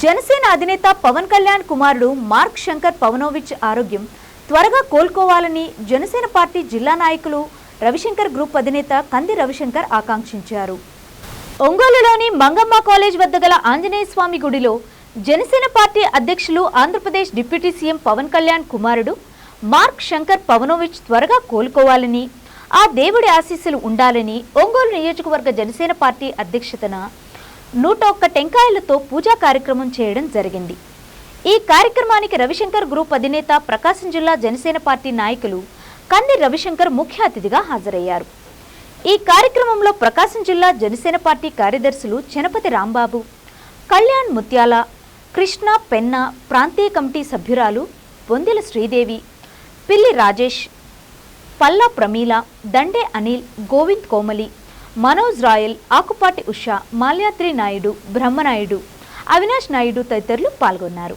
జనసేన అధినేత పవన్ కళ్యాణ్ కుమారుడు మార్క్ శంకర్ పవనోవిచ్ ఆరోగ్యం త్వరగా కోలుకోవాలని జనసేన పార్టీ జిల్లా నాయకులు రవిశంకర్ గ్రూప్ అధినేత కంది రవిశంకర్ ఆకాంక్షించారు. ఒంగోలులోని మంగమ్మ కాలేజ్ వద్ద గల ఆంజనేయ స్వామి గుడిలో జనసేన పార్టీ అధ్యక్షులు ఆంధ్రప్రదేశ్ డిప్యూటీ సీఎం పవన్ కళ్యాణ్ కుమారుడు మార్క్ శంకర్ పవనోవిచ్ త్వరగా కోలుకోవాలని ఆ దేవుడి ఆశీస్సులు ఉండాలని ఒంగోలు నియోజకవర్గ జనసేన పార్టీ అధ్యక్షతన నూట ఒక్క టెంకాయలతో పూజా కార్యక్రమం చేయడం జరిగింది. ఈ కార్యక్రమానికి రవిశంకర్ గ్రూప్ అధినేత ప్రకాశం జిల్లా జనసేన పార్టీ నాయకులు కంది రవిశంకర్ ముఖ్య అతిథిగా హాజరయ్యారు. ఈ కార్యక్రమంలో ప్రకాశం జిల్లా జనసేన పార్టీ కార్యదర్శులు చెనపతి రాంబాబు కళ్యాణ్ ముత్యాల కృష్ణ పెన్న ప్రాంతీయ కమిటీ సభ్యురాలు బొందెల శ్రీదేవి పిల్లి రాజేష్ పల్లా ప్రమీల దండే అనిల్ గోవింద్ కోమలి మనోజ్ రాయల్ ఆకుపాటి ఉషా మాల్యాద్రి నాయుడు బ్రహ్మనాయుడు అవినాష్ నాయుడు తదితరులు పాల్గొన్నారు.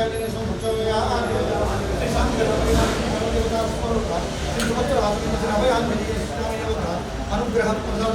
आप पंद्रह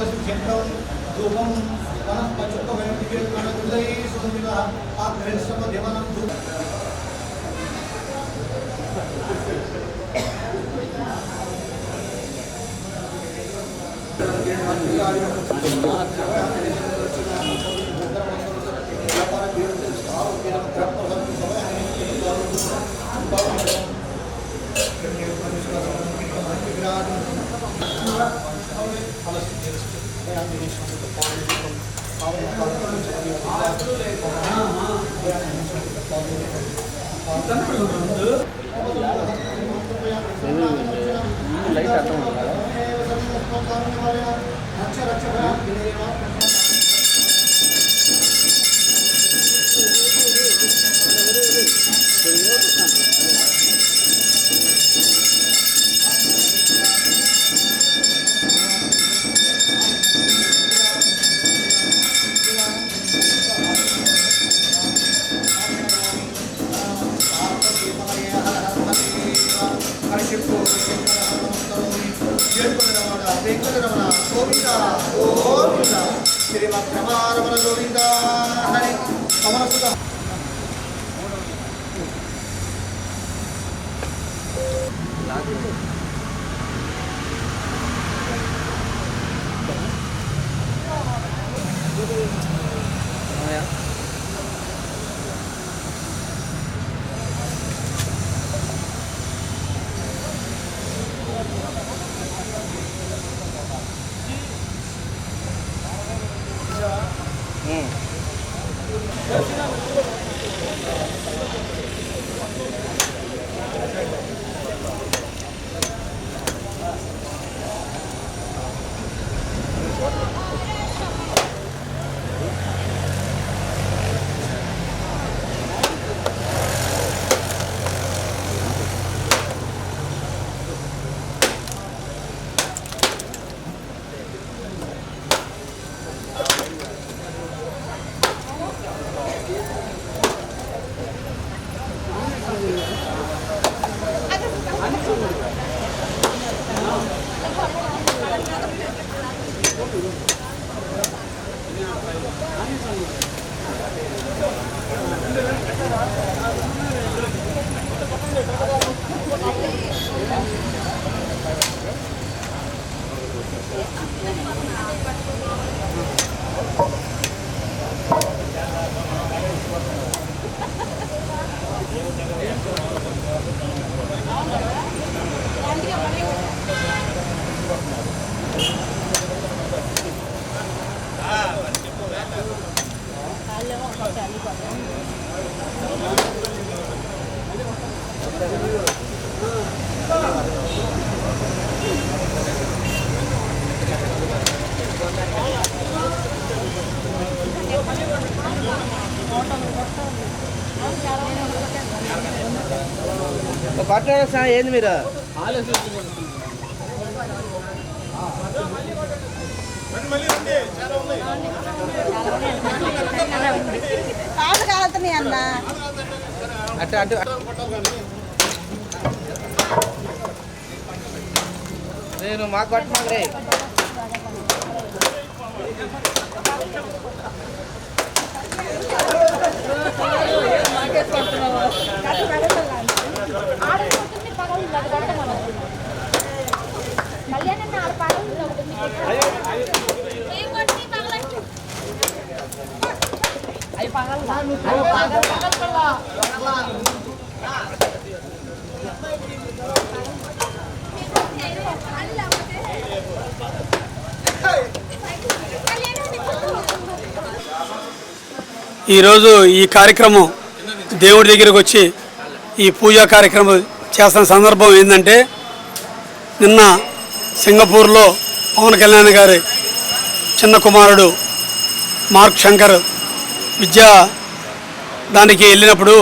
வேளாண் தினேஷ் வந்து பாடல்கள் காவல் காவல் சொல்லி வேளாண் தினேஷ் வந்து பாடல்கள் லைட் அட்டம் லட்ச லட்சம் govinda 嗯。Gracias. పట్టణ ఏంది మీరు? కాదు కాలుతున్నాయి అన్న. అటు అటు. నేను మాకు పట్టమంటే ఈరోజు ఈ కార్యక్రమం దేవుడి దగ్గరకు వచ్చి ఈ పూజా కార్యక్రమం చేస్తున్న సందర్భం ఏంటంటే నిన్న సింగపూర్లో పవన్ కళ్యాణ్ గారి చిన్న కుమారుడు మార్క్ శంకర్ విద్యా దానికి వెళ్ళినప్పుడు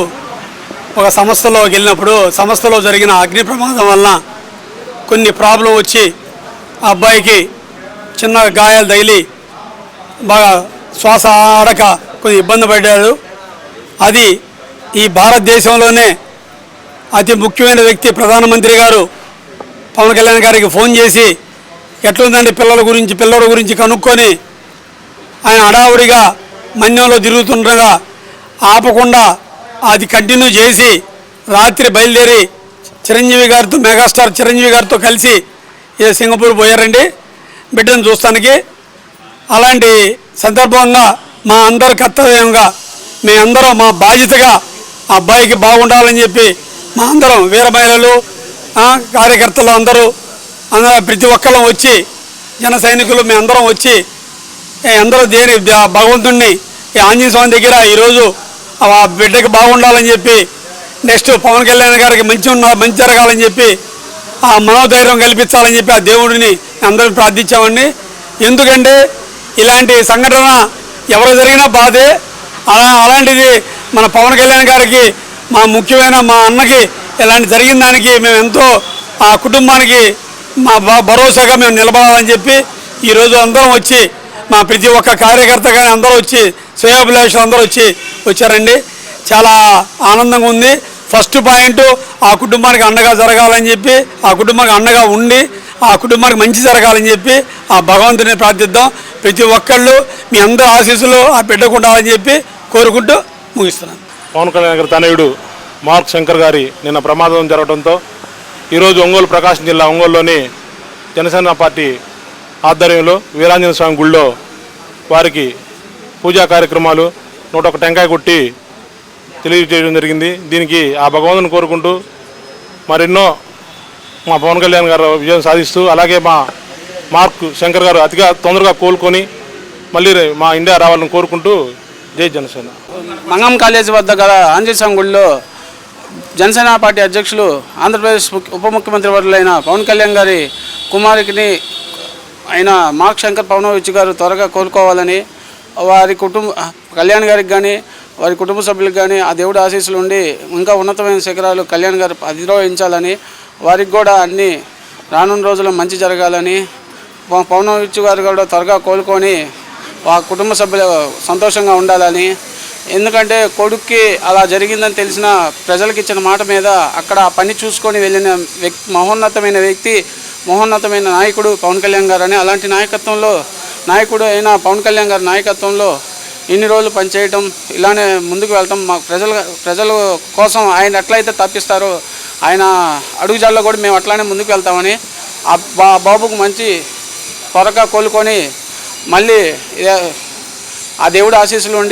ఒక సంస్థలోకి వెళ్ళినప్పుడు సంస్థలో జరిగిన అగ్ని ప్రమాదం వలన కొన్ని ప్రాబ్లం వచ్చి ఆ అబ్బాయికి చిన్న గాయాలు తగిలి బాగా శ్వాస ఆడక కొన్ని ఇబ్బంది పడ్డాడు. అది ఈ భారతదేశంలోనే అతి ముఖ్యమైన వ్యక్తి ప్రధానమంత్రి గారు పవన్ కళ్యాణ్ గారికి ఫోన్ చేసి ఎట్లుందండి పిల్లల గురించి పిల్లల గురించి కనుక్కొని ఆయన హడావుడిగా మన్యంలో తిరుగుతుండగా ఆపకుండా అది కంటిన్యూ చేసి రాత్రి బయలుదేరి చిరంజీవి గారితో మెగాస్టార్ చిరంజీవి గారితో కలిసి ఏ సింగపూర్ పోయారండి? బిడ్డను చూస్తానికి. అలాంటి సందర్భంగా మా అందరి కర్తవ్యంగా మేమందరం మా బాధ్యతగా ఆ అబ్బాయికి బాగుండాలని చెప్పి మా అందరం వీర మహిళలు కార్యకర్తలు అందరూ అందరూ ప్రతి ఒక్కరం వచ్చి జన సైనికులు మేమందరం వచ్చి అందరూ దేని ద- భగవంతుణ్ణి ఈ ఆంజనేయ స్వామి దగ్గర ఈరోజు ఆ బిడ్డకి బాగుండాలని చెప్పి నెక్స్ట్ పవన్ కళ్యాణ్ గారికి మంచి ఉన్న మంచి జరగాలని చెప్పి ఆ మనోధైర్యం కల్పించాలని చెప్పి ఆ దేవుడిని అందరం ప్రార్థించామండి. ఎందుకంటే ఇలాంటి సంఘటన ఎవరు జరిగినా బాధే. అలా అలాంటిది మన పవన్ కళ్యాణ్ గారికి మా ముఖ్యమైన మా అన్నకి ఇలాంటి జరిగిన దానికి మేము ఎంతో ఆ కుటుంబానికి మా భరోసాగా మేము నిలబడాలని చెప్పి ఈరోజు అందరం వచ్చి మా ప్రతి ఒక్క కార్యకర్త కానీ అందరూ వచ్చి శ్రేయోభిలాషులు అందరూ వచ్చి వచ్చారండి. చాలా ఆనందంగా ఉంది. ఫస్ట్ పాయింట్ ఆ కుటుంబానికి అండగా జరగాలని చెప్పి ఆ కుటుంబానికి అండగా ఉండి ఆ కుటుంబానికి మంచి జరగాలని చెప్పి ఆ భగవంతుని ప్రార్థిద్దాం. ప్రతి ఒక్కళ్ళు మీ అందరి ఆశీస్సులు ఆ బిడ్డకు ఉండాలని చెప్పి కోరుకుంటూ ముగిస్తున్నాను. పవన్ కళ్యాణ్ గారి తనయుడు మార్క్ శంకర్ గారి నిన్న ప్రమాదం జరగడంతో ఈరోజు ఒంగోలు ప్రకాశం జిల్లా ఒంగోలులోని జనసేన పార్టీ ఆధ్వర్యంలో వీరాంజన స్వామి గుళ్ళో వారికి పూజా కార్యక్రమాలు నూట ఒక టెంకాయ కొట్టి తెలియజేయడం జరిగింది. దీనికి ఆ భగవంతుని కోరుకుంటూ మరెన్నో మా పవన్ కళ్యాణ్ గారు విజయం సాధిస్తూ అలాగే మా మార్క్ శంకర్ గారు అతిగా తొందరగా కోలుకొని మళ్ళీ మా ఇండియా రావాలని కోరుకుంటూ జై జనసేన. మంగం కాలేజీ వద్ద గల ఆంజనేయ గుడిలో జనసేన పార్టీ అధ్యక్షులు ఆంధ్రప్రదేశ్ ఉప ముఖ్యమంత్రి వర్యులైన పవన్ కళ్యాణ్ గారి కుమారుడిని ఆయన మాక్ శంకర్ పవనోవిచ్ గారు త్వరగా కోలుకోవాలని వారి కుటుంబ కళ్యాణ్ గారికి కానీ వారి కుటుంబ సభ్యులకు కానీ ఆ దేవుడి ఆశీస్సులు ఉండి ఇంకా ఉన్నతమైన శిఖరాలు కళ్యాణ్ గారు అధిరోహించాలని వారికి కూడా అన్ని రానున్న రోజుల్లో మంచి జరగాలని పవన్ పవనోవిచ్ గారు కూడా త్వరగా కోలుకొని ఆ కుటుంబ సభ్యులు సంతోషంగా ఉండాలని ఎందుకంటే కొడుక్కి అలా జరిగిందని తెలిసిన ప్రజలకు ఇచ్చిన మాట మీద అక్కడ ఆ పని చూసుకొని వెళ్ళిన వ్యక్తి మహోన్నతమైన వ్యక్తి మహోన్నతమైన నాయకుడు పవన్ కళ్యాణ్ గారు అని అలాంటి నాయకత్వంలో నాయకుడు అయిన పవన్ కళ్యాణ్ గారి నాయకత్వంలో ఇన్ని రోజులు పనిచేయటం ఇలానే ముందుకు వెళ్తాం. మా ప్రజల ప్రజల కోసం ఆయన ఎట్లయితే తప్పిస్తారో ఆయన అడుగుజాల్లో కూడా మేము అట్లానే ముందుకు వెళ్తామని ఆ బాబుకు మంచి త్వరగా కోలుకొని మళ్ళీ ఆ దేవుడు ఆశీస్సులు ఉండి